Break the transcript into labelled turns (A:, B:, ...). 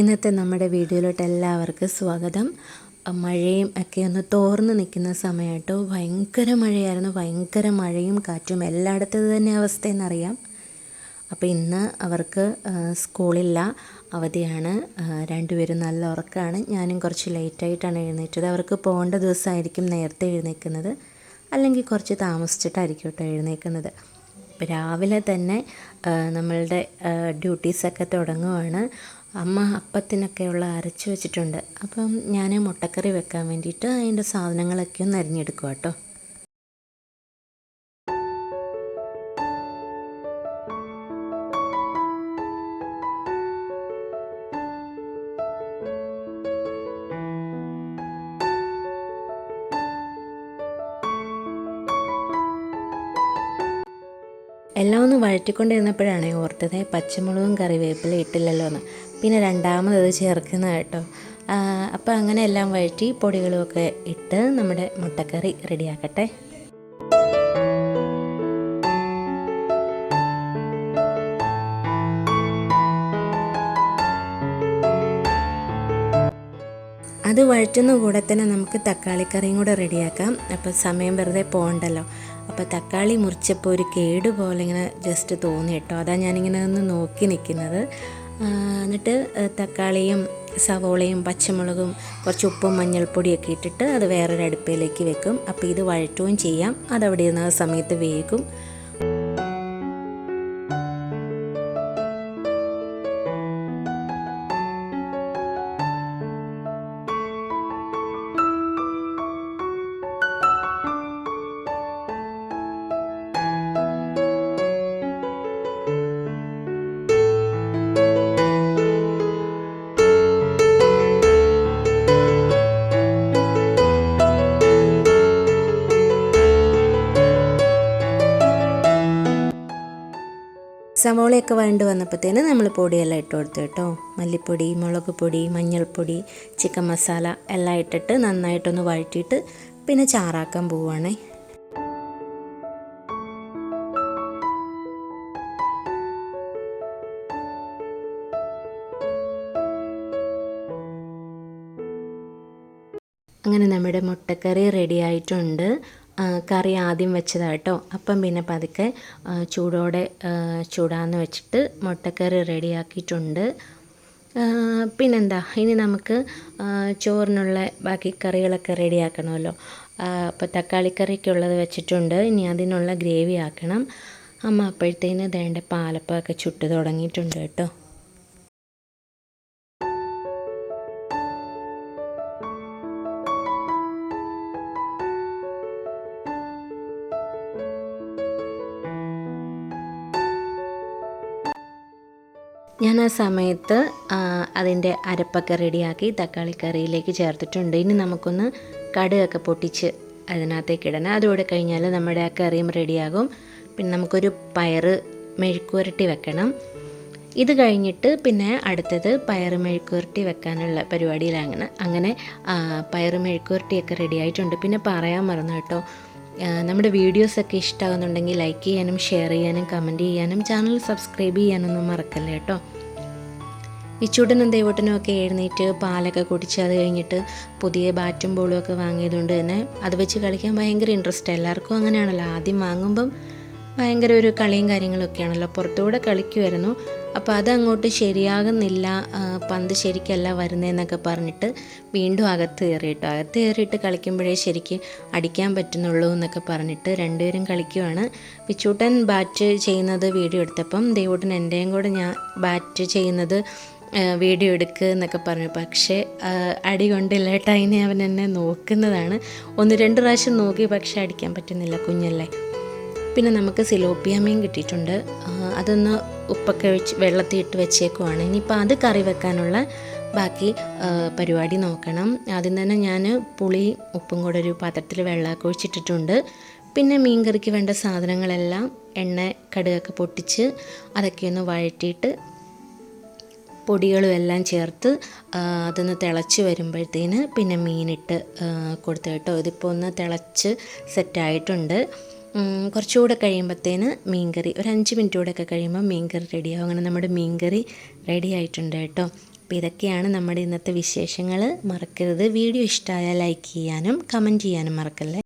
A: ഇന്നത്തെ നമ്മുടെ വീഡിയോയിലോട്ട് എല്ലാവർക്കും സ്വാഗതം. മഴയും ഒക്കെ ഒന്ന് തോർന്ന് നിൽക്കുന്ന സമയമായിട്ടോ ഭയങ്കര മഴയായിരുന്നു. ഭയങ്കര മഴയും കാറ്റും എല്ലായിടത്തും തന്നെ അവസ്ഥയെന്നറിയാം. അപ്പോൾ ഇന്ന് അവർക്ക് സ്കൂളില്ല. അവധിയാണ്. രണ്ടുപേരും നല്ല ഉറക്കമാണ് ഞാനും കുറച്ച് ലേറ്റായിട്ടാണ് എഴുന്നേറ്റത്. അവർക്ക് പോകേണ്ട ദിവസമായിരിക്കും നേരത്തെ എഴുന്നേൽക്കുന്നത് അല്ലെങ്കിൽ കുറച്ച് താമസിച്ചിട്ടായിരിക്കും കേട്ടോ എഴുന്നേൽക്കുന്നത് രാവിലെ തന്നെ നമ്മളുടെ ഡ്യൂട്ടീസൊക്കെ തുടങ്ങുവാണ്. അമ്മ അപ്പത്തിനൊക്കെയുള്ള അരച്ച് വെച്ചിട്ടുണ്ട്. അപ്പം ഞാൻ മുട്ടക്കറി വെക്കാൻ വേണ്ടിയിട്ട് അതിന്റെ സാധനങ്ങളൊക്കെ ഒന്ന് അരിഞ്ഞെടുക്കുക കേട്ടോ എല്ലാം ഒന്ന് വഴറ്റിക്കൊണ്ടിരുന്നപ്പോഴാണ് ഓർത്തത് പച്ചമുളകും കറിവേപ്പില ഇട്ടില്ലല്ലോ എന്ന് പിന്നെ രണ്ടാമത് അത് ചേർക്കുന്ന കേട്ടോ. അപ്പോൾ അങ്ങനെ എല്ലാം വഴറ്റി പൊടികളുമൊക്കെ ഇട്ട് നമ്മുടെ മുട്ടക്കറി റെഡിയാക്കട്ടെ. അത് വഴറ്റുന്ന കൂടെ തന്നെ നമുക്ക് തക്കാളിക്കറിയും കൂടെ റെഡിയാക്കാം. അപ്പോൾ സമയം വെറുതെ പോകണ്ടല്ലോ. അപ്പോൾ തക്കാളി മുറിച്ചപ്പോൾ ഒരു കേട് പോലെ ഇങ്ങനെ ജസ്റ്റ് തോന്നി കേട്ടോ. അതാ ഞാനിങ്ങനെ ഒന്ന് നോക്കി നിൽക്കുന്നത് എന്നിട്ട് തക്കാളിയും സവോളയും പച്ചമുളകും കുറച്ച് ഉപ്പും മഞ്ഞൾപ്പൊടിയൊക്കെ ഇട്ടിട്ട് അത് വേറൊരു അടുപ്പിലേക്ക് വെക്കും. അപ്പോൾ ഇത് വഴറ്റുകയും ചെയ്യാം. അതവിടെ ഇരുന്ന് സമയത്ത് വേകും. സവോളയൊക്കെ വേണ്ടി വന്നപ്പോഴത്തേന് നമ്മൾ പൊടിയെല്ലാം ഇട്ട് കൊടുത്തു കേട്ടോ. മല്ലിപ്പൊടി മുളക് പൊടി മഞ്ഞൾപ്പൊടി ചിക്കൻ മസാല എല്ലാം ഇട്ടിട്ട് നന്നായിട്ടൊന്ന് വഴറ്റിയിട്ട് പിന്നെ ചാറാക്കാൻ പോവുകയാണേ അങ്ങനെ നമ്മുടെ മുട്ടക്കറി റെഡി ആയിട്ടുണ്ട്. കറി ആദ്യം വെച്ചതാട്ടോ അപ്പം പിന്നെ പതുക്കെ ചൂടോടെ ചൂടാന്ന് വെച്ചിട്ട് മുട്ടക്കറി റെഡിയാക്കിയിട്ടുണ്ട്. പിന്നെന്താ ഇനി നമുക്ക് ചോറിനുള്ള ബാക്കി കറികളൊക്കെ റെഡിയാക്കണമല്ലോ. അപ്പോൾ തക്കാളിക്കറിക്കുള്ളത് വെച്ചിട്ടുണ്ട്. ഇനി അതിനുള്ള ഗ്രേവി ആക്കണം. അമ്മ അപ്പോഴത്തേന് ദേണ്ട പാലപ്പമൊക്കെ ചുട്ട് തുടങ്ങിയിട്ടുണ്ട് കേട്ടോ. ഞാൻ ആ സമയത്ത് അതിന്റെ അരപ്പൊക്കെ റെഡിയാക്കി തക്കാളി കറിയിലേക്ക് ചേർത്തിട്ടുണ്ട്. ഇനി നമുക്കൊന്ന് കടുകൊക്കെ പൊട്ടിച്ച് അതിനകത്തേക്ക് ഇടണം. അതുകൂടെ കഴിഞ്ഞാൽ നമ്മുടെ ആ കറിയും റെഡിയാകും. പിന്നെ നമുക്കൊരു പയറ് മെഴുക്കുവരട്ടി വെക്കണം. ഇത് കഴിഞ്ഞിട്ട് പിന്നെ അടുത്തത് പയറ് മെഴുക്കുവരട്ടി വെക്കാനുള്ള പരിപാടിയിലാണ്. അങ്ങനെ പയറ് മെഴുക്കുവരട്ടിയൊക്കെ റെഡി ആയിട്ടുണ്ട് പിന്നെ പറയാൻ മറന്നു കേട്ടോ. നമ്മുടെ വീഡിയോസൊക്കെ ഇഷ്ടമാകുന്നുണ്ടെങ്കിൽ ലൈക്ക് ചെയ്യാനും ഷെയർ ചെയ്യാനും കമന്റ് ചെയ്യാനും ചാനൽ സബ്സ്ക്രൈബ് ചെയ്യാനൊന്നും മറക്കല്ലേ കേട്ടോ? വിച്ചൂട്ടനും ദൈവട്ടനും ഒക്കെ എഴുന്നേറ്റ് പാലൊക്കെ കുടിച്ച് അത് കഴിഞ്ഞിട്ട് പുതിയ ബാറ്റും ബോളും ഒക്കെ വാങ്ങിയതുകൊണ്ട് തന്നെ അത് വെച്ച് കളിക്കാൻ ഭയങ്കര ഇൻട്രസ്റ്റ് എല്ലാവർക്കും അങ്ങനെയാണല്ലോ. ആദ്യം വാങ്ങുമ്പം ഭയങ്കര ഒരു കളിയും കാര്യങ്ങളൊക്കെയാണല്ലോ. പുറത്തുകൂടെ കളിക്കുമായിരുന്നു അപ്പോൾ അതങ്ങോട്ട് ശരിയാകുന്നില്ല. പന്ത് ശരിക്കല്ല വരുന്നതെന്നൊക്കെ പറഞ്ഞിട്ട് വീണ്ടും അകത്ത് കയറിയിട്ടു അകത്ത് കയറിയിട്ട് കളിക്കുമ്പോഴേ ശരിക്ക് അടിക്കാൻ പറ്റുന്നുള്ളൂ എന്നൊക്കെ പറഞ്ഞിട്ട് രണ്ടുപേരും കളിക്കുവാണ്. പിച്ചൂട്ടൻ ബാറ്റ് ചെയ്യുന്നത് വീഡിയോ എടുത്തപ്പം ദൈവൂട്ടൻ എന്റെയും കൂടെ ഞാൻ ബാറ്റ് ചെയ്യുന്നത് വീഡിയോ എടുക്കുക എന്നൊക്കെ പറഞ്ഞു. പക്ഷേ അടി കൊണ്ടില്ല അതിനെ അവൻ എന്നെ നോക്കുന്നതാണ്. ഒന്ന് രണ്ട് പ്രാവശ്യം നോക്കി പക്ഷേ അടിക്കാൻ പറ്റുന്നില്ല കുഞ്ഞല്ലേ. പിന്നെ നമുക്ക് സിലോപ്പിയ മീൻ കിട്ടിയിട്ടുണ്ട് അതൊന്ന് ഉപ്പൊക്കെ ഒഴിച്ച് വെള്ളത്തിൽ ഇട്ട് വെച്ചേക്കുവാണ്. ഇനിയിപ്പോൾ അത് കറി വെക്കാനുള്ള ബാക്കി പരിപാടി നോക്കണം. ആദ്യം തന്നെ ഞാൻ പുളി ഉപ്പും കൂടെ ഒരു പാത്രത്തിൽ വെള്ളമൊക്കെ ഒഴിച്ചിട്ടിട്ടുണ്ട്. പിന്നെ മീൻ കറിക്ക് വേണ്ട സാധനങ്ങളെല്ലാം എണ്ണ കടുകൊക്കെ പൊട്ടിച്ച് അതൊക്കെ ഒന്ന് വഴറ്റിയിട്ട് പൊടികളും എല്ലാം ചേർത്ത് അതൊന്ന് തിളച്ച് വരുമ്പോഴത്തേന് പിന്നെ മീനിട്ട് കൊടുത്തു കേട്ടോ. ഇതിപ്പോൾ ഒന്ന് തിളച്ച് സെറ്റായിട്ടുണ്ട് കുറച്ചുകൂടെ കഴിയുമ്പോഴത്തേന് മീൻകറി. ഒരു അഞ്ച് മിനിറ്റ് കൂടെ ഒക്കെ കഴിയുമ്പോൾ മീൻകറി റെഡിയാവും. അങ്ങനെ നമ്മുടെ മീൻകറി റെഡി ആയിട്ടുണ്ട് കേട്ടോ. അപ്പോൾ ഇതൊക്കെയാണ് നമ്മുടെ ഇന്നത്തെ വിശേഷങ്ങൾ മറക്കരുത്. വീഡിയോ ഇഷ്ടമായാൽ ലൈക്ക് ചെയ്യാനും കമന്റ് ചെയ്യാനും മറക്കല്ലേ.